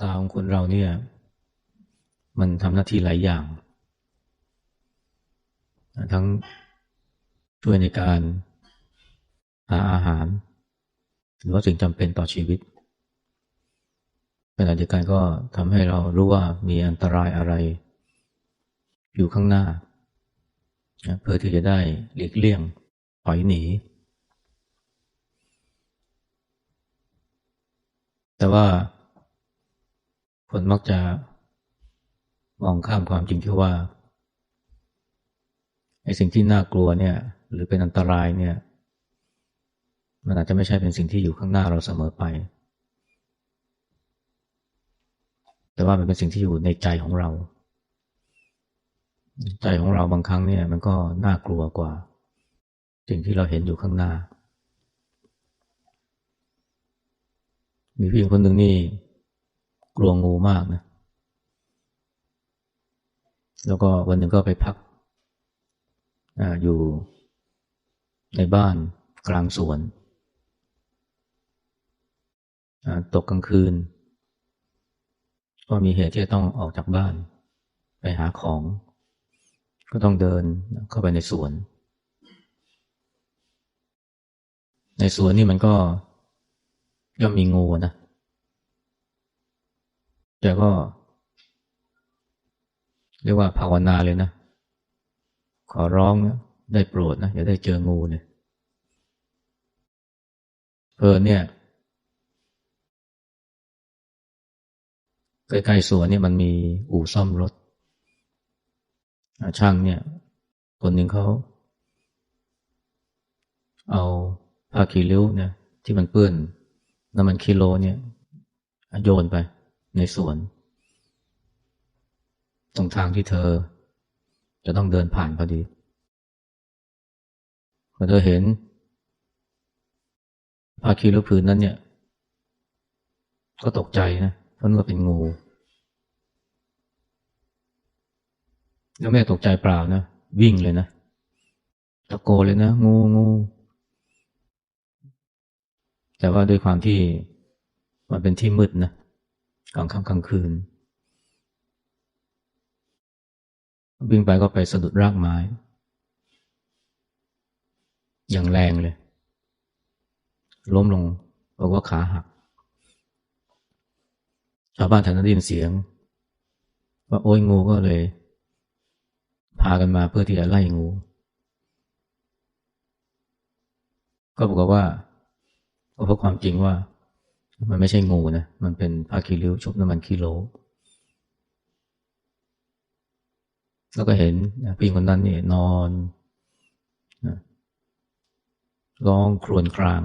ตาของคนเราเนี่ย มันทำหน้าที่หลายอย่าง ทั้งช่วยในการหาอาหาร หรือว่าสิ่งจำเป็นต่อชีวิตขณะเดียวกันก็ทำให้เรารู้ว่ามีอันตรายอะไร อยู่ข้างหน้า เพื่อที่จะได้หลีกเลี่ยงถอยหนี แต่ว่า คนมักจะมองข้ามความจริงที่ว่าไอ้สิ่งที่น่ากลัวเนี่ย หรือเป็นอันตรายเนี่ย มันอาจจะไม่ใช่เป็นสิ่งที่อยู่ข้างหน้าเราเสมอไป แต่ว่ามันเป็นสิ่งที่อยู่ในใจของเรา ใจของเราบางครั้งเนี่ย มันก็น่ากลัวกว่า สิ่งที่เราเห็นอยู่ข้างหน้า มีผู้หญิงคนหนึ่งนี่ กลัวงูมากนะแล้วก็วันหนึ่งก็ไปพักออยู่ในบ้านกลางสวน ตกกลางคืน ก็มีเหตุที่จะต้องออกจากบ้าน ไปหาของ ก็ต้องเดินเข้าไปในสวน ในสวนนี่มันก็ย่อมมีงูนะ แกก็ เรียกว่าภาวนาเลยนะ ขอร้องนะได้โปรดนะอย่าได้เจองูเลยเพอเนี่ยใกล้ๆสวนเนี่ยมันมีอู่ซ่อมรถ ช่างเนี่ย คนหนึ่งเขาเอาผ้าคีริ้วเนี่ยที่มันเปื้อนน้ำมันคิโลเนี่ยโยนไป ในสวน ตรงทางที่เธอ จะต้องเดินผ่านพอดีพอเธอเห็นภาคีลูกผืนนั้นเนี่ย ก็ตกใจนะเพราะว่าเป็นงูแล้วแม่ตกใจเปล่านะ วิ่งเลยนะตะโกนเลยนะ งูงูแต่ว่าด้วยความที่มันเป็นที่มืดนะ กลางค่ำกลางคืน วิ่งไปก็ไปสะดุดรากไม้ อย่างแรงเลย ล้มลงบอกว่าขาหัก ชาวบ้านแถวนั้นได้ยินเสียง ว่าโอ้ยงูก็เลย พากันมาเพื่อที่จะไล่งู ก็บอกว่าเพราะความจริงว่า มันไม่ใช่งูนะ มันเป็นผ้าคีริ้วชุบน้ำมันกิโล แล้วก็เห็นผู้หญิงคนนั้นนี่นอนร้องครวญคราง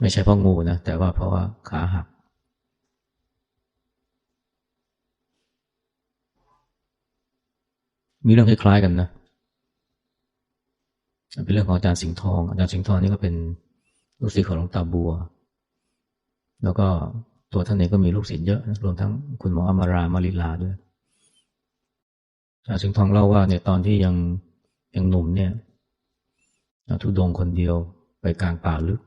ไม่ใช่เพราะงูนะ แต่ว่าเพราะว่าขาหัก มีเรื่องคล้ายๆกันนะ เป็นเรื่องของอาจารย์สิงห์ทอง อาจารย์สิงห์ทองนี่ก็เป็นลูกศิษย์ของหลวงตาบัว แล้วก็ตัวท่านเองก็มีลูกศิษย์เยอะรวมทั้งคุณหมออมารามาริลาด้วยอาสิงทองเล่าว่าในตอนที่ยังยังหนุ่มเนี่ยทุดงคนเดียวไปกลางป่าลึก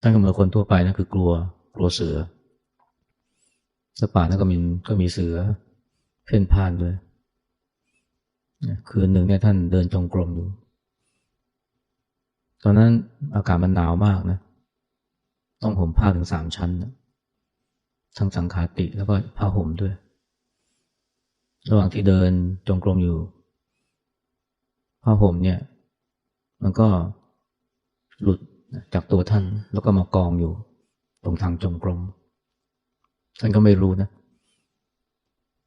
ท่านก็เหมือนคนทั่วไปนะคือกลัวกลัวเสือแล้วป่านั้นก็มีก็มีเสือเพ่นพ่านด้วย คืนหนึ่งเนี่ยท่านเดินจงกรมอยู่ ตอนนั้นอากาศมันหนาวมากนะ ต้องห่มผ้าถึงสามชั้นนะทั้งสังขาติแล้วก็ผ้าห่มด้วย ระหว่างที่เดินจงกรมอยู่ ผ้าห่มเนี่ย มันก็หลุดจากตัวท่านแล้วก็มากองอยู่ ตรงทางจงกรม ท่านก็ไม่รู้นะ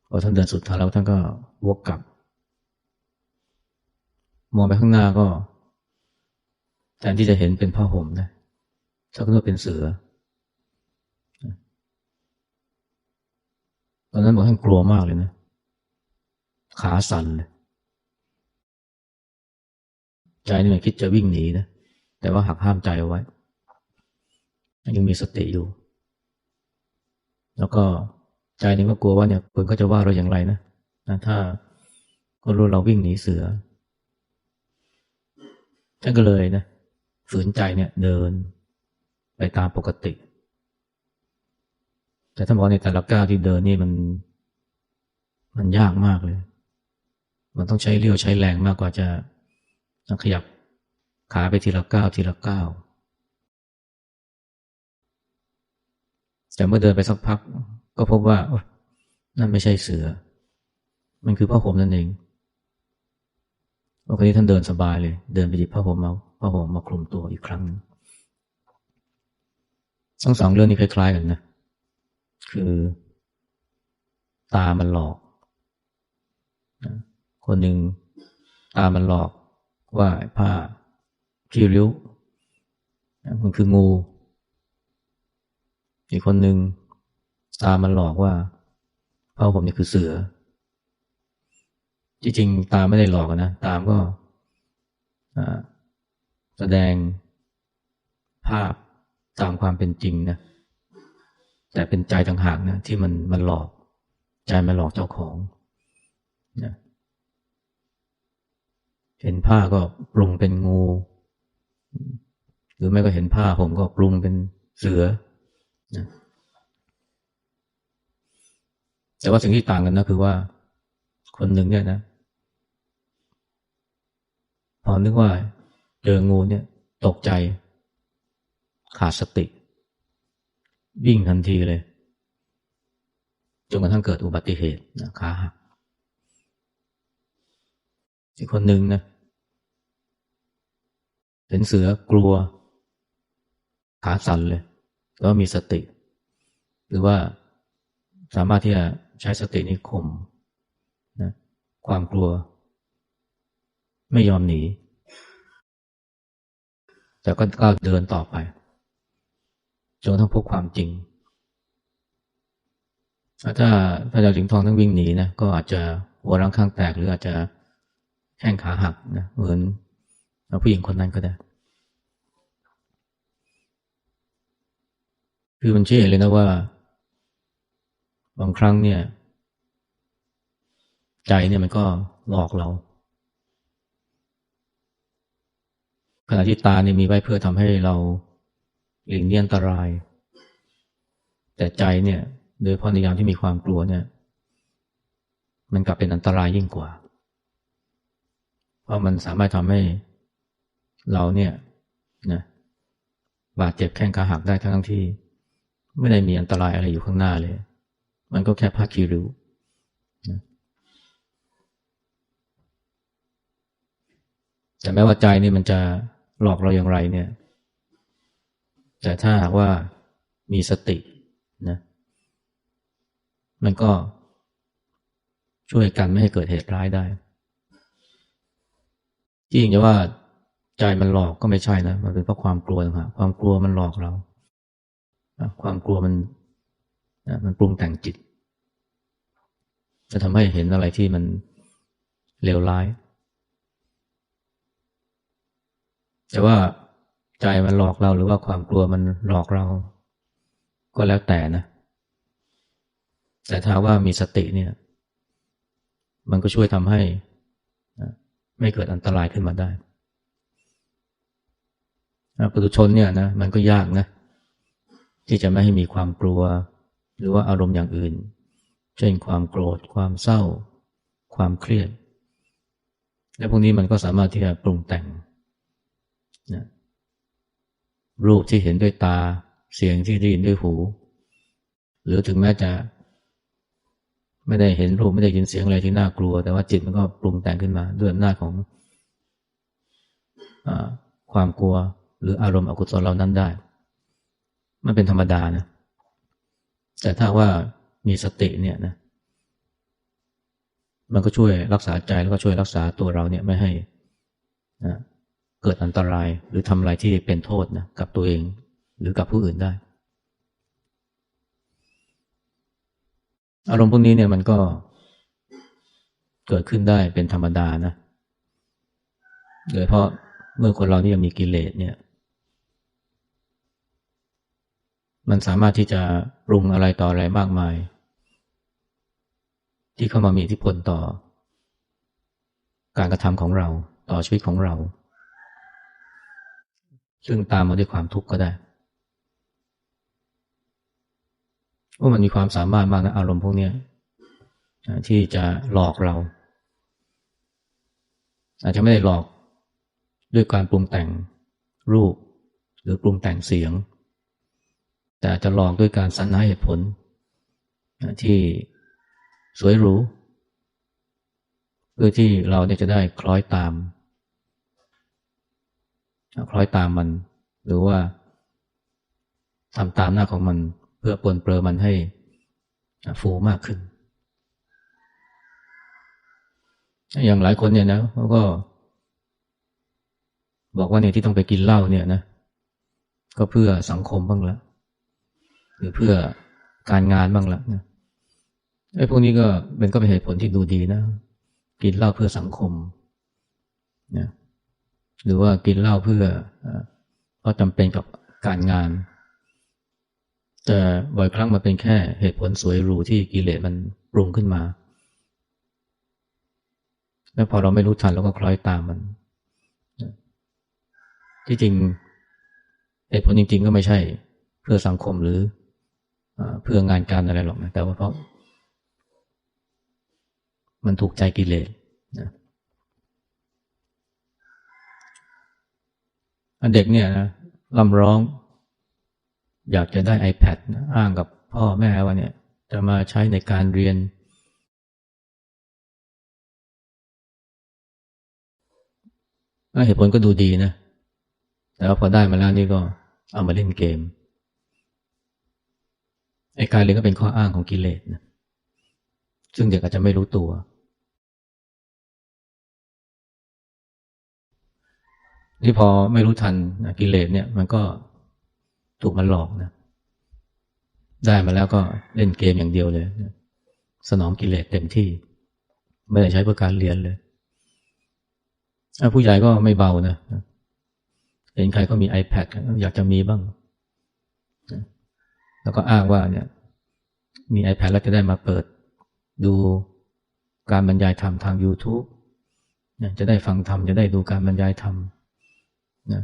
พอท่านเดินสุดทางแล้วท่านก็วกกลับ มองไปข้างหน้าก็ แทนที่จะเห็นเป็นผ้าห่มนะถ้าก็เป็นเสือตอนนั้นบอกท่านกลัวมากเลยนะ ขาสั่นเลยใจนี่มันคิดจะวิ่งหนีนะแต่ว่าหักห้ามใจเอาไว้ ยังมีสติอยู่ แล้วก็ใจนึงก็กลัวว่าเนี่ยคนก็จะว่าเราอย่างไรนะนะถ้าคนรู้เราวิ่งหนีเสือท่านก็เลยนะ ฝืนใจเนี่ยเดินไปตามปกติ แต่ถ้าบอกในแต่ละก้าวที่เดินนี่มัน มันยากมากเลย มันต้องใช้เรี่ยวใช้แรงมากกว่าจะขยับขาไปทีละก้าวทีละก้าวแต่เมื่อเดินไปสักพัก ก็พบว่านั่นไม่ใช่เสือ มันคือผ้าห่มนั่นเองโอเคท่านเดินสบายเลย เดินไปหยิบผ้าห่มมา ผ้าห่มมาคลุมตัวอีกครั้งนึงทั้งสองเรื่องนี้คล้ายๆกันนะ คือ ตามันหลอก คนหนึ่งตามันหลอกว่าผ้าคีริ้วมันคืองู อีกคนหนึ่งตามันหลอกว่าผ้าผมนี่คือเสือ จริงๆ ตาไม่ได้หลอกนะ ตามก็ แสดงภาพตามความเป็นจริงนะ แต่เป็นใจต่างหากนะที่มันมันหลอก ใจมันหลอกเจ้าของนะเห็นผ้าก็ปรุงเป็นงู หรือไม่ก็เห็นผ้าผมก็ปรุงเป็นเสือนะแต่ว่าสิ่งที่ต่างกันนะคือว่า คนหนึ่งเนี่ยนะ พอนึกว่า เจองูเนี่ย ตกใจ ขาดสติ วิ่งทันทีเลยจนกระทั่งเกิดอุบัติเหตุนะขาหักอีกคนหนึ่งนะเห็นเสือกลัว ขาสั่นเลยแล้วมีสติ หรือว่าสามารถที่จะใช้สตินิคมนะความกลัว ไม่ยอมหนี แต่ก็ก้าวเดินต่อไปจนต้งพบความจริง ถ้าถ้าเจ้าสิงทองต้งวิ่งหนีนะก็อาจจะหัวรังข้างแตก หรืออาจจะแข้งขาหักนะเหมือนผู้หญิงคนนั้นก็ได้คือมันเชื่อเลยนะว่า บางครั้งเนี่ย ใจเนี่ยมันก็หลอกเรา ขณะที่ตาเนี่ยมีไว้เพื่อทำให้เราหลีกเลี่ยงอันตราย แต่ใจเนี่ยโดยเพราะในยามที่มีความกลัวเนี่ย มันกลับเป็นอันตรายยิ่งกว่า เพราะมันสามารถทำให้เราเนี่ยนะบาดเจ็บแข้งขาหักได้ทั้งที่ ไม่ได้มีอันตรายอะไรอยู่ข้างหน้าเลย มันก็แค่ผ้าคีริ้วนะแต่แม้ว่าใจนี่มันจะ หลอกเราอย่างไรเนี่ย แต่ถ้าหากว่ามีสตินะมันก็ช่วยกันไม่ให้เกิดเหตุร้ายได้จริงจะว่าใจมันหลอกก็ไม่ใช่นะ มันเป็นเพราะความกลัวนะความกลัวมันหลอกเรา ความกลัวมันมันปรุงแต่งจิต จะทำให้เห็นอะไรที่มันเลวร้าย แต่ว่าใจมันหลอกเราหรือว่าความกลัวมันหลอกเรา ก็แล้วแต่นะ แต่ถ้าว่ามีสติเนี่ย มันก็ช่วยทำให้ไม่เกิดอันตรายขึ้นมาได้ปุถุชนเนี่ยนะมันก็ยากนะ ที่จะไม่ให้มีความกลัว หรือว่าอารมณ์อย่างอื่น เช่นความโกรธ ความเศร้า ความเครียด และพวกนี้มันก็สามารถที่จะปรุงแต่ง นะรูปที่เห็นด้วยตา เสียงที่ได้ยินด้วยหู หรือถึงแม้จะ ไม่ได้เห็นรูปไม่ได้ยินเสียงอะไรที่น่ากลัว แต่ว่าจิตมันก็ปรุงแต่งขึ้นมาด้วยอำนาจของอความกลัวหรืออารมณ์อกุศลเหล่านั้นได้ มันเป็นธรรมดานะ แต่ถ้าว่ามีสติเนี่ยนะ มันก็ช่วยรักษาใจแล้วก็ช่วยรักษาตัวเราเนี่ยไม่ให้นะ เกิดอันตรายหรือทำอะไรที่เป็นโทษนะกับตัวเองหรือกับผู้อื่นได้ อารมณ์พวกนี้เนี่ยมันก็เกิดขึ้นได้เป็นธรรมดานะโดยเพราะเมื่อคนเรานี่ยังมีกิเลสเนี่ย มันสามารถที่จะปรุงอะไรต่ออะไรมากมาย ที่เข้ามามีอิทธิพลต่อ การกระทำของเราต่อชีวิตของเรา ซึ่งตามมาด้วยความทุกข์ก็ได้ว่ามันมีความสามารถมากนะอารมณ์พวกนี้ที่จะหลอกเรา อาจจะไม่ได้หลอกด้วยการปรุงแต่งรูป หรือปรุงแต่งเสียง แต่จะหลอกด้วยการสรรหาเหตุผล ที่สวยหรูเพื่อที่เราเนี่ยจะได้คล้อยตาม คล้อยตามมัน หรือว่าทำตามหน้าของมัน เพื่อปนเปื้อมันให้ฟูมากขึ้น อย่างหลายคนเนี่ยนะเขาก็ บอกว่าเนี่ยที่ต้องไปกินเหล้าเนี่ยนะ ก็เพื่อสังคมบ้างละหรือเพื่อการงานบ้างละนะไอ้พวกนี้ก็เป็นก็เป็นเหตุผลที่ดูดีนะ กินเหล้าเพื่อสังคมนะ หรือว่ากินเหล้าเพื่อเพราะจำเป็นกับการงาน แต่บ่อยครั้งมันเป็นแค่เหตุผลสวยหรูที่กิเลสมันปรุงขึ้นมา แล้วพอเราไม่รู้ทันเราก็คล้อยตามมัน ที่จริงเหตุผลจริง ๆ ก็ไม่ใช่เพื่อสังคมหรือเพื่องานการอะไรหรอกนะแต่ว่าเพราะ มันถูกใจกิเลสนะ เด็กเนี่ยนะลำร้อง อยากจะได้ iPad นะอ้างกับพ่อแม่ว่าเนี่ยจะมาใช้ในการเรียน เหตุผลก็ดูดีนะ แต่ว่าพอได้มาแล้วนี่ก็เอามาเล่นเกม ไอ้การเรียนก็เป็นข้ออ้างของกิเลสนะ ซึ่งเด็กอาจจะไม่รู้ตัว ที่พอไม่รู้ทันกิเลสเนี่ย มันก็ถูกมันหลอกนะ ได้มาแล้วก็เล่นเกมอย่างเดียวเลย สนองกิเลสเต็มที่ ไม่ได้ใช้เพื่อการเรียนเลยผู้ใหญ่ก็ไม่เบานะเห็นใครก็มี iPad อยากจะมีบ้าง แล้วก็อ้างว่าเนี่ย มี iPad แล้วจะได้มาเปิด ดูการบรรยายธรรมทาง YouTube จะได้ฟังธรรมจะได้ดูการบรรยายธรรม นะ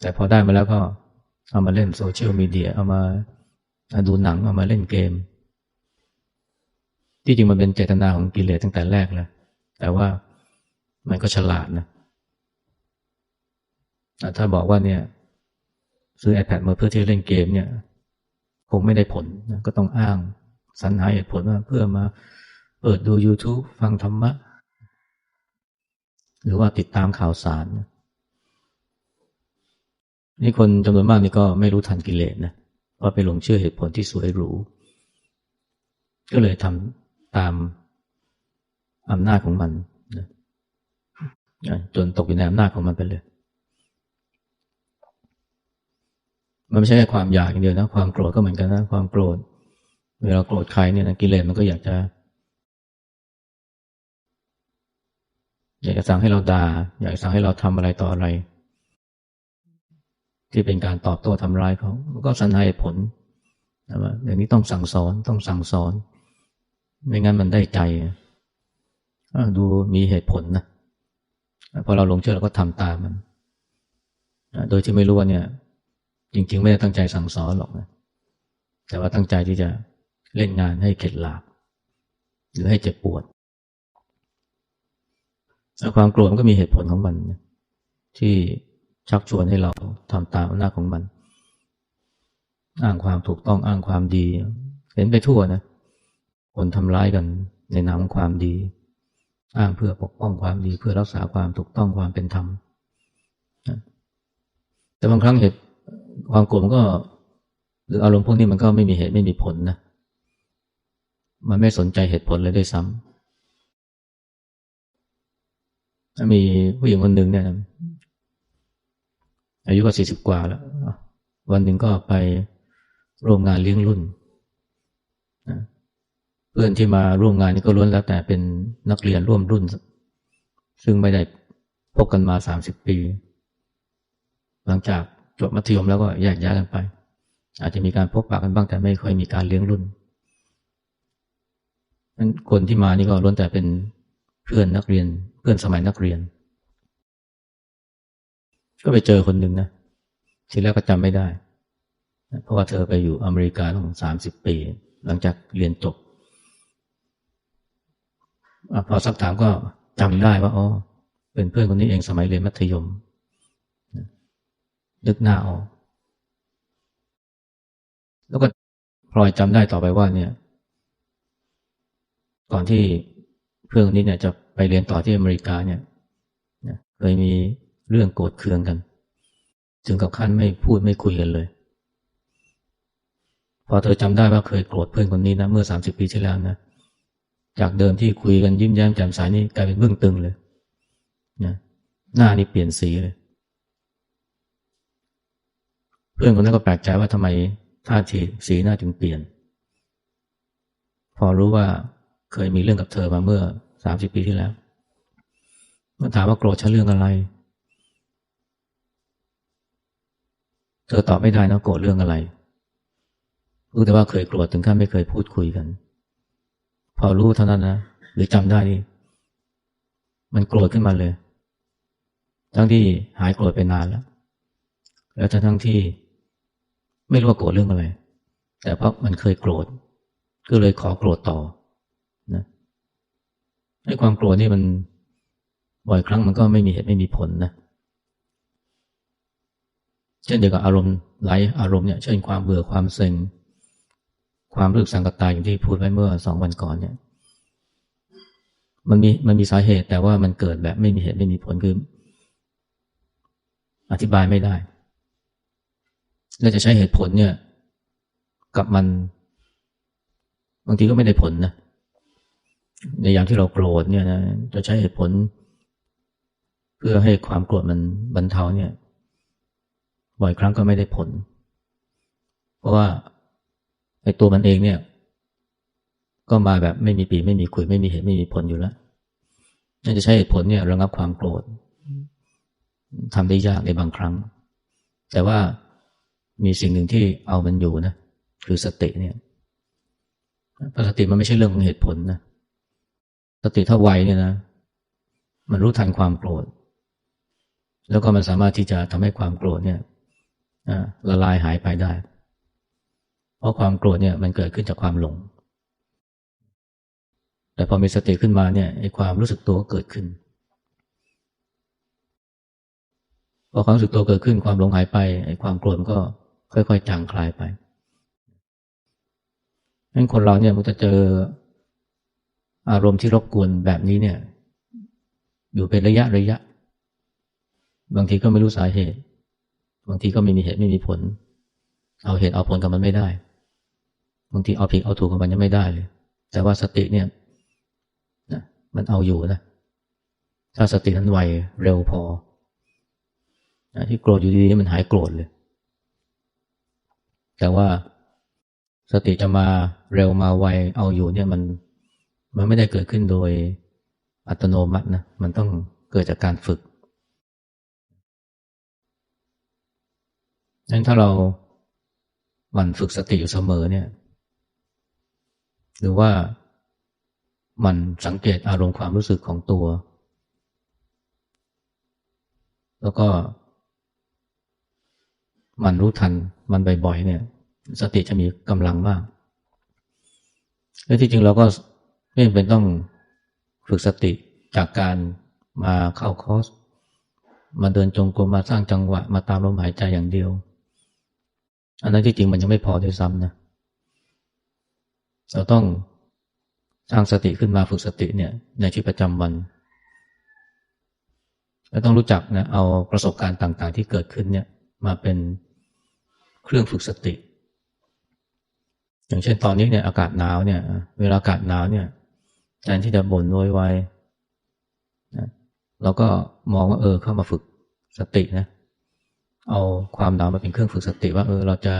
แต่พอได้มาแล้วก็เอามาเล่นโซเชียลมีเดียเอามาดูหนังเอามาเล่นเกม ที่จริงมันเป็นเจตนาของกิเลสตั้งแต่แรกแล้วแต่ว่ามันก็ฉลาดนะถ้าบอกว่าเนี่ย ซื้อ iPad มาเพื่อที่จะเล่นเกมเนี่ยคงไม่ได้ผลนะก็ต้องอ้างสรรหาเหตุผลว่าเพื่อมาเปิดดู YouTube ฟังธรรมะ หรือว่าติดตามข่าวสารนะ นี่คนจำนวนมากนี่ก็ไม่รู้ทันกิเลสนะเพราะไปหลงเชื่อเหตุผลที่สวยหรู ก็เลยทำตามอำนาจของมันนะจนตกอยู่ในอำนาจของมันไปเลย มันไม่ใช่แค่ความอยากอย่างเดียวนะ ความโกรธก็เหมือนกันนะ ความโกรธ เวลาโกรธใครเนี่ยนะกิเลสมันก็อยากจะ อยากจะสั่งให้เราด่า อยากสั่งให้เราทำอะไรต่ออะไร ที่เป็นการตอบโต้ทำร้ายเขาก็สันหาเหตุผลนะว่าอย่างนี้ต้องสั่งสอนต้องสั่งสอนไม่งั้นมันได้ใจดูมีเหตุผลนะพอเราลงเชื่อเราก็ทำตามมัน โดยที่ไม่รู้ว่าเนี่ย จริง ๆ ไม่ได้ตั้งใจสั่งสอนหรอกนะแต่ว่าตั้งใจที่จะเล่นงานให้เข็ดหลาบหรือให้เจ็บปวดความโกรธมันก็มีเหตุผลของมัน ที่ ชักชวนให้เราทำตามอำนาจของมัน อ้างความถูกต้องอ้างความดี เห็นไปทั่วนะ คนทำร้ายกันในนามของความดี อ้างเพื่อปกป้องความดีเพื่อรักษาความถูกต้องความเป็นธรรมแต่บางครั้งเหตุความโกรธมันก็ หรืออารมณ์พวกนี้มันก็ไม่มีเหตุไม่มีผลนะมันไม่สนใจเหตุผลเลยด้วยซ้ำมีผู้หญิงคนหนึ่งเนี่ย อายุก็สี่สิบกว่าแล้ว วันหนึ่งก็ไปร่วมงานเลี้ยงรุ่นเพื่อนที่มาร่วมงานนี่ก็ล้วนแล้วแต่เป็นนักเรียนร่วมรุ่น ซึ่งไม่ได้พบกันมาสามสิบปี หลังจากจบมัธยมแล้วก็แยกย้ายกันไป อาจจะมีการพบปะกันบ้างแต่ไม่ค่อยมีการเลี้ยงรุ่นนั้นคนที่มานี่ก็ล้วนแต่เป็นเพื่อนนักเรียน เพื่อนสมัยนักเรียน ก็ไปเจอคนหนึ่งนะทีแรกก็จำไม่ได้ เพราะว่าเธอไปอยู่อเมริกาตั้งสามสิบปี หลังจากเรียนจบอพอสักถามก็จำได้ว่าอ๋อเป็นเพื่อนคนนี้เองสมัยเรียนมัธยมนึกหน้าออก แล้วก็พลอยจำได้ต่อไปว่าเนี่ย ก่อนที่เพื่อนคนนี้เนี่ยจะไปเรียนต่อที่อเมริกาเนี่ยเคยมี เรื่องโกรธเคืองกันจึงกับขั้นไม่พูดไม่คุยกันเลย พอเธอจำได้ว่าเคยโกรธเพื่อนคนนี้นะเมื่อสามสิบปีที่แล้วนะจากเดิมที่คุยกันยิ้มแย้มแจ่มใสนี่กลายเป็นเบื้องตึงเลยนะหน้านี่เปลี่ยนสีเลย เพื่อนคนนั้นก็แปลกใจว่าทำไมท่าทีสีหน้าจึงเปลี่ยน พอรู้ว่าเคยมีเรื่องกับเธอมาเมื่อสามสิบปีที่แล้วมันถามว่าโกรธฉันเรื่องอะไร เธอตอบไม่ได้นะโกรธเรื่องอะไรรู้แต่ว่าเคยโกรธถึงขั้นไม่เคยพูดคุยกัน พอรู้เท่านั้นนะหรือจำได้นี่มันโกรธขึ้นมาเลย ทั้งที่หายโกรธไปนานแล้ว แล้วทั้งที่ไม่รู้ว่าโกรธเรื่องอะไร แต่เพราะมันเคยโกรธ ก็เลยขอโกรธต่อนะให้ความโกรธนี่มันบ่อยครั้งมันก็ไม่มีเหตุไม่มีผลนะเช่นเดียวกับอารมณ์หลายอารมณ์เนี่ยเช่นความเบื่อความเซ็ง ความรู้สึกสังกตายอย่างที่พูดไว้เมื่อสองวันก่อนเนี่ย มันมีมันมีสาเหตุแต่ว่ามันเกิดแบบไม่มีเหตุไม่มีผลคืออธิบายไม่ได้เราจะใช้เหตุผลเนี่ย กับมัน บางทีก็ไม่ได้ผลนะในยามที่เราโกรธเนี่ยนะจะใช้เหตุผล เพื่อให้ความโกรธมันบรรเทาเนี่ย บ่อยครั้งก็ไม่ได้ผล เพราะว่าไอ้ตัวมันเองเนี่ย ก็มาแบบไม่มีปีไม่มีคุยไม่มีเหตุไม่มีผลอยู่แล้วน่าจะใช้เหตุผลเนี่ยระงับความโกรธทำได้ยากในบางครั้ง แต่ว่ามีสิ่งหนึ่งที่เอามันอยู่นะคือสติเนี่ยสติมันไม่ใช่เรื่องของเหตุผลนะสติถ้าไวเนี่ยนะ มันรู้ทันความโกรธ แล้วก็มันสามารถที่จะทำให้ความโกรธเนี่ย ละลายหายไปได้ เพราะความโกรธเนี่ยมันเกิดขึ้นจากความหลง แต่พอมีสติขึ้นมาเนี่ยไอ้ความรู้สึกตัวก็เกิดขึ้น พอความรู้สึกตัวเกิดขึ้นความหลงหายไปไอ้ความโกรธมันก็ค่อยๆจางคลายไปงั้นคนเราเนี่ยมันจะเจออารมณ์ที่รบกวนแบบนี้เนี่ย อยู่เป็นระยะระยะ บางทีก็ไม่รู้สาเหตุ บางทีก็ไม่มีเหตุไม่มีผล เอาเหตุเอาผลกับมันไม่ได้ บางทีเอาผิดเอาถูกกับมันยังไม่ได้เลย แต่ว่าสติเนี่ยนะมันเอาอยู่นะ ถ้าสตินั้นไวเร็วพอที่โกรธอยู่ดีๆมันหายโกรธเลย แต่ว่าสติจะมาเร็วมาไวเอาอยู่เนี่ยมันมันไม่ได้เกิดขึ้นโดยอัตโนมัตินะ มันต้องเกิดจากการฝึก นั้นถ้าเราหมั่นฝึกสติอยู่เสมอเนี่ย หรือว่ามันสังเกตอารมณ์ความรู้สึกของตัว แล้วก็ มันรู้ทันมันบ่อยๆเนี่ย สติจะมีกำลังมาก และที่จริงเราก็ไม่จำเป็นต้องฝึกสติจากการมาเข้าคอร์สมาเดินจงกรมมาสร้างจังหวะมาตามลมหายใจอย่างเดียว อันนั้นที่จริงมันยังไม่พอด้วยซ้ำนะเราต้องสร้างสติขึ้นมาฝึกสติเนี่ย ในชีวิตประจำวันแล้วต้องรู้จักนะเอาประสบการณ์ต่าง ๆ ที่เกิดขึ้นเนี่ยมาเป็นเครื่องฝึกสติ อย่างเช่นตอนนี้เนี่ยอากาศหนาวเนี่ย เวลาอากาศหนาวเนี่ยแทนที่จะบ่นโวยวายนะเราก็มองว่าเออเข้ามาฝึกสตินะ เอาความหนาวมาเป็นเครื่องฝึกสติว่าเออเราจะ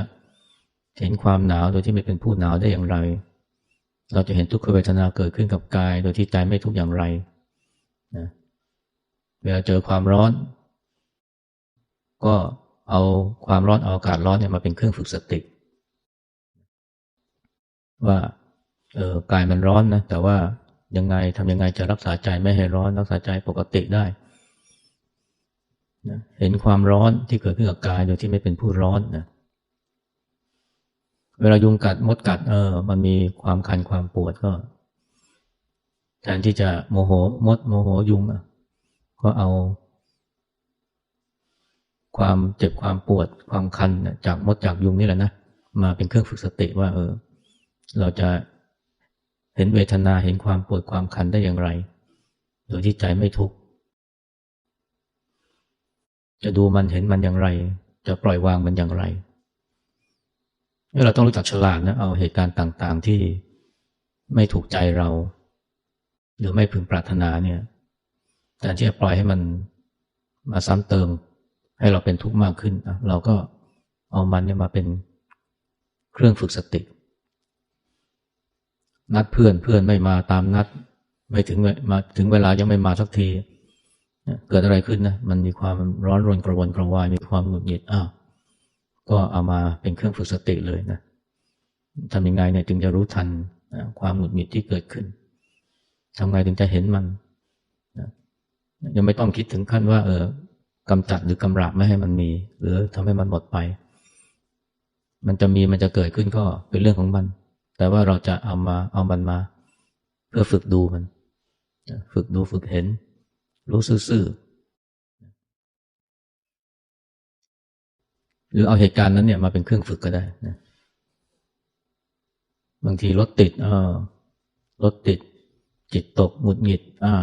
เห็นความหนาวโดยที่ไม่เป็นผู้หนาวได้อย่างไร เราจะเห็นทุกขเวทนาเกิดขึ้นกับกาย โดยที่ใจไม่ทุกอย่างไรนะเวลาเจอความร้อน ก็เอาความร้อนเอาอากาศร้อนเนี่ยมาเป็นเครื่องฝึกสติ ว่าเออกายมันร้อนนะแต่ว่ายังไงทำยังไงจะรักษาใจไม่ให้ร้อน รักษาใจปกติได้ นะเห็นความร้อนที่เกิดขึ้นกับกายโดยที่ไม่เป็นผู้ร้อนนะเวลายุงกัดมดกัดเออ มันมีความคันความปวดก็แทนที่จะโมโหมดโมโหยุงอะก็เอา ความเจ็บความปวด ความคันจากมดจากยุงนี่แหละนะมาเป็นเครื่องฝึกสติว่า เออ เราจะเห็นเวทนาเห็นความปวดความคันได้อย่างไร โดยที่ใจไม่ทุกข์ จะดูมันเห็นมันอย่างไร จะปล่อยวางมันอย่างไร เราต้องรู้จักฉลาดนะ เอาเหตุการณ์ต่างๆที่ไม่ถูกใจเรา หรือไม่พึงปรารถนาเนี่ยแต่ที่จะปล่อยให้มันมาซ้ำเติม ให้เราเป็นทุกข์มากขึ้น เราก็เอามันเนี่ยมาเป็นเครื่องฝึกสติ นัดเพื่อนเพื่อนไม่มาตามนัด ไม่ถึงมาถึงเวลายังไม่มาสักที เกิดอะไรขึ้นนะ มันมีความร้อนรนกระวนกระวาย มีความหงุดหงิด อ้าว ก็เอามาเป็นเครื่องฝึกสติเลยนะทำยังไงเนี่ยจึงจะรู้ทันความหงุดหงิดที่เกิดขึ้นทำไงถึงจะเห็นมันยังไม่ต้องคิดถึงขั้นว่า เออกำจัดหรือกำราบไม่ให้มันมี หรือทำให้มันหมดไป มันจะมีมันจะเกิดขึ้นก็เป็นเรื่องของมัน แต่ว่าเราจะเอามาเอามันมา เพื่อฝึกดูมัน ฝึกดูฝึกเห็น รู้ซื่อหรือเอาเหตุการณ์นั้นเนี่ยมาเป็นเครื่องฝึกก็ได้นะบางทีรถติดเออรถติด จิตตกหงุดหงิดอ่า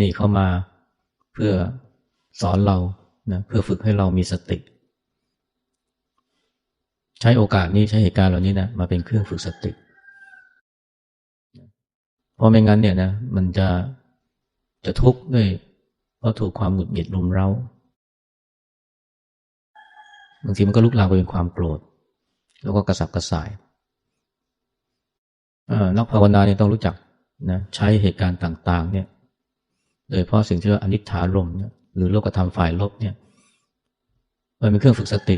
นี่เข้ามาเพื่อสอนเรานะเพื่อฝึกให้เรามีสติ ใช้โอกาสนี้ใช้เหตุการณ์เหล่านี้นะมาเป็นเครื่องฝึกสติ เพราะไม่งั้นเนี่ยนะมันจะ จะทุกข์ด้วย เพราะถูกความหงุดหงิดรุมเร้าบางทีมันก็ลุกลามไปเป็นความโกรธ แล้วก็กระสับกระส่ายนักภาวนาเนี่ยต้องรู้จักนะใช้เหตุการณ์ต่าง ๆ เนี่ย โดยเพราะสิ่งที่ว่าอนิจฐารมเนี่ยหรือโลกธรรมฝ่ายลบเนี่ยมันเป็นเครื่องฝึกสติ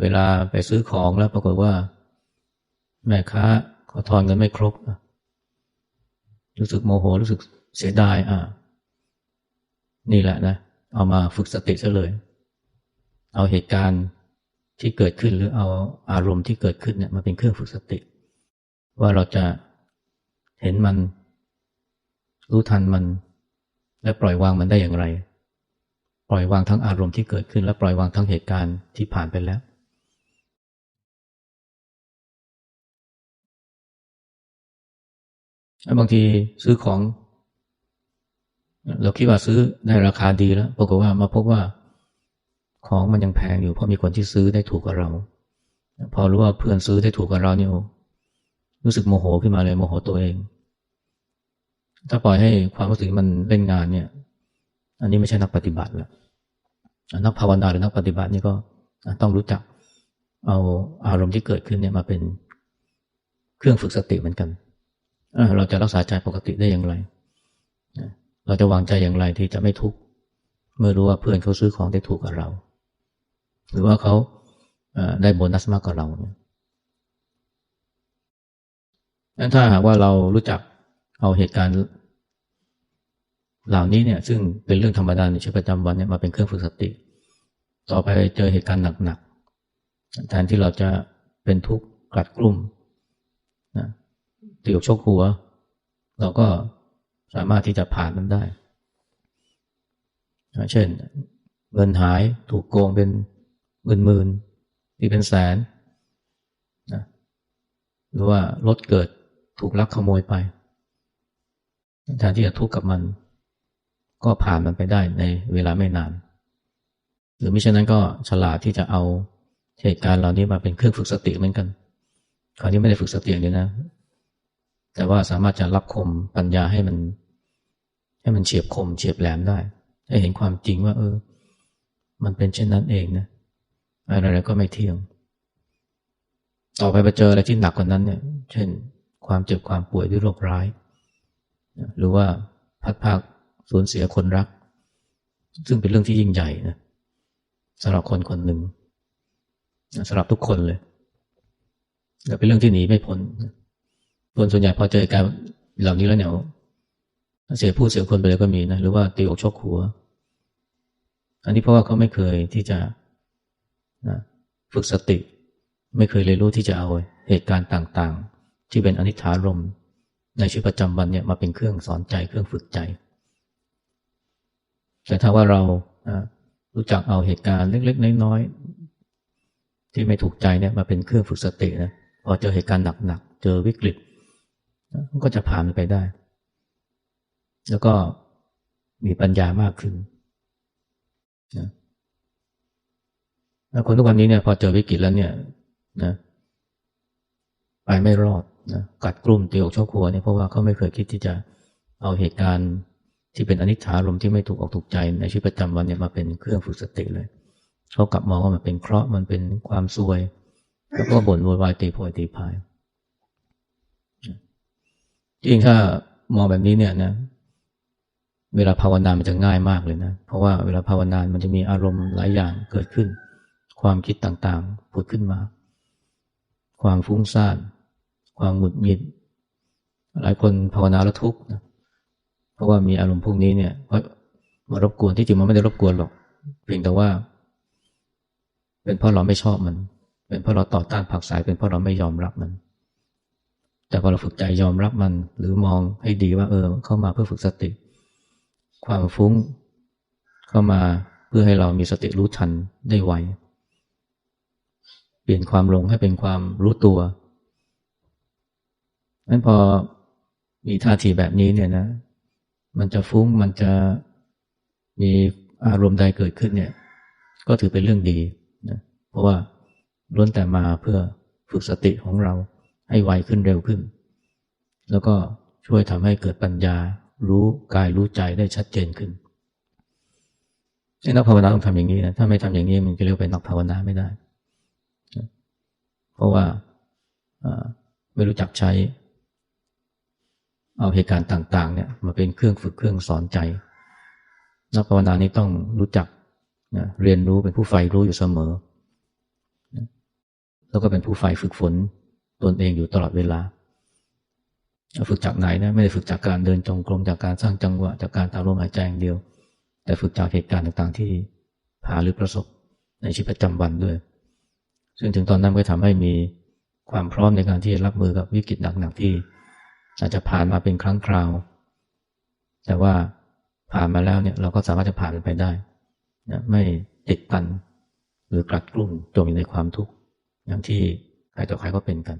เวลาไปซื้อของแล้วปรากฏว่า แม่ค้าขอทอนเงินไม่ครบ รู้สึกโมโหรู้สึกเสียดายอ่านี่แหละนะ เอามาฝึกสติซะเลย เอาเหตุการณ์ที่เกิดขึ้นหรือเอาอารมณ์ที่เกิดขึ้นเนี่ยมาเป็นเครื่องฝึกสติ ว่าเราจะเห็นมัน รู้ทันมัน และปล่อยวางมันได้อย่างไร ปล่อยวางทั้งอารมณ์ที่เกิดขึ้น และปล่อยวางทั้งเหตุการณ์ที่ผ่านไปแล้ว บางทีซื้อของ เราคิดว่าซื้อได้ราคาดีแล้วปรากฏว่ามาพบว่าของมันยังแพงอยู่เพราะมีคนที่ซื้อได้ถูกกว่าเรา พอรู้ว่าเพื่อนซื้อได้ถูกกว่าเราเนี่ยรู้สึกโมโหขึ้นมาเลยโมโหตัวเอง ถ้าปล่อยให้ความรู้สึกมันเล่นงานเนี่ย อันนี้ไม่ใช่นักปฏิบัติแล้วนักภาวนาหรือนักปฏิบัตินี่ก็ต้องรู้จักเอาอารมณ์ที่เกิดขึ้นเนี่ยมาเป็นเครื่องฝึกสติเหมือนกัน เราจะรักษาใจปกติได้อย่างไร เราจะวางใจอย่างไรที่จะไม่ทุกข์เมื่อรู้ว่าเพื่อนเขาซื้อของได้ถูกกับเรา หรือว่าเขาได้โบนัสมากกว่าเราเนี่ยนั้นถ้าหากว่าเรารู้จักเอาเหตุการณ์เหล่านี้เนี่ยซึ่งเป็นเรื่องธรรมดาในชีวิตประจำวันเนี่ยมาเป็นเครื่องฝึกสติ ต่อไปเจอเหตุการณ์หนักๆแทนที่เราจะเป็นทุกข์กลัดกลุ่ม ตีอกชกหัว เราก็สามารถที่จะผ่านมันได้ เช่น เงินหายถูกโกงเป็นหมื่นหมื่นที่เป็นแสนนะหรือว่ารถเกิดถูกลักขโมยไปแทนที่จะทุกข์กับมัน ก็ผ่านมันไปได้ในเวลาไม่นาน หรือมิฉะนั้นก็ฉลาดที่จะเอาเหตุการณ์เหล่านี้มาเป็นเครื่องฝึกสติเหมือนกันคราวนี้ไม่ได้ฝึกสติอย่างเดียวนะ แต่ว่าสามารถจะรับคมปัญญาให้มัน ให้มันเฉียบคมเฉียบแหลมได้ ให้เห็นความจริงว่า เออ มันเป็นเช่นนั้นเองนะอะไรๆก็ไม่เที่ยง ต่อไปไปเจออะไรที่หนักกว่านั้นเนี่ย เช่น ความเจ็บความป่วยด้วยโรคร้าย หรือว่าพัดภาคสูญเสียคนรัก ซึ่งเป็นเรื่องที่ยิ่งใหญ่นะสำหรับคนคนหนึ่งสำหรับทุกคนเลยแต่เป็นเรื่องที่หนีไม่พ้น คนส่วนใหญ่พอเจอการเหล่านี้แล้วเนี่ยเสียผู้เสียคนไปเลยก็มีนะหรือว่าตีอกชกหัว อันนี้เพราะว่าเขาไม่เคยที่จะนะฝึกสติ ไม่เคยเรียนรู้ที่จะเอาเหตุการณ์ต่างๆ ที่เป็นอนิจฐารมในชีวิตประจำวันเนี่ยมาเป็นเครื่องสอนใจเครื่องฝึกใจ แต่ถ้าว่าเรารู้จักเอาเหตุการณ์เล็กๆน้อยๆที่ไม่ถูกใจเนี่ยมาเป็นเครื่องฝึกสตินะพอเจอเหตุการณ์หนักๆเจอวิกฤต ก็จะผ่านไปได้ แล้วก็มีปัญญามากขึ้นนะคนทุกวันนี้เนี่ยพอเจอวิกฤตแล้วเนี่ยนะไปไม่รอดนะกัดกลุ่มตีอกชกหัวเนี่ยเพราะว่าเขาไม่เคยคิดที่จะเอาเหตุการณ์ที่เป็นอนิจจารมที่ไม่ถูกออกถูกใจในชีวิตประจำวันเนี่ยมาเป็นเครื่องฝึกสติเลยเขากลับมองว่ามันเป็นเคราะห์มันเป็นความซวย แล้วก็บ่นโวยวายตีโพยตีพาย จริงถ้ามองแบบนี้เนี่ยนะ เวลาภาวนา มันจะง่ายมากเลยนะ เพราะว่าเวลาภาวนา มันจะมีอารมณ์หลายอย่างเกิดขึ้น ความคิดต่างๆผุดขึ้นมา ความฟุ้งซ่าน ความหงุดหงิด หลายคนภาวนาแล้วทุกข์นะ เพราะว่ามีอารมณ์พวกนี้เนี่ยมารบกวนที่จริงมันไม่ได้รบกวนหรอก เพียงแต่ว่า เป็นเพราะเราไม่ชอบมัน เป็นเพราะเราต่อต้านผักสาย เป็นเพราะเราไม่ยอมรับมัน แต่พอเราฝึกใจยอมรับมัน หรือมองให้ดีว่า เออ เข้ามาเพื่อฝึกสติ ความฟุ้ง เข้ามาเพื่อให้เรามีสติรู้ทันได้ไวเปลี่ยนความหลงให้เป็นความรู้ตัวนั้นพอมีท่าทีแบบนี้เนี่ยนะ มันจะฟุ้งมันจะมีอารมณ์ใดเกิดขึ้นเนี่ย ก็ถือเป็นเรื่องดีนะเพราะว่าล้วนแต่มาเพื่อฝึกสติของเรา ให้ไวขึ้นเร็วขึ้น แล้วก็ช่วยทำให้เกิดปัญญา รู้กายรู้ใจได้ชัดเจนขึ้นนักภาวนาต้องทำอย่างนี้นะถ้าไม่ทำอย่างนี้มันจะเรียกเป็นนักภาวนาไม่ได้ เพราะว่าไม่รู้จักใช้ เอาเหตุการณ์ต่างๆเนี่ยมาเป็นเครื่องฝึกเครื่องสอนใจ นักภาวนานี้ต้องรู้จักนะเรียนรู้เป็นผู้ใฝ่รู้อยู่เสมอ แล้วก็เป็นผู้ใฝ่ฝึกฝน ตนเองอยู่ตลอดเวลา ฝึกจากไหนนะไม่ได้ฝึกจากการเดินจงกรมจากการสร้างจังหวะจากการตามลมหายใจอย่างเดียว แต่ฝึกจากเหตุการณ์ต่างๆ ที่ผ่าหรือประสบในชีวิตประจำวันด้วย ซึ่งถึงตอนนั้นก็ทำให้มีความพร้อมในการที่จะรับมือกับวิกฤตหนักๆที่ อาจจะผ่านมาเป็นครั้งคราว แต่ว่าผ่านมาแล้วเนี่ยเราก็สามารถจะผ่านมันไปได้นะไม่ติดตันหรือกลัดกลุ่มจมอยู่ในความทุกข์อย่างที่ ใครต่อใครก็เป็นกัน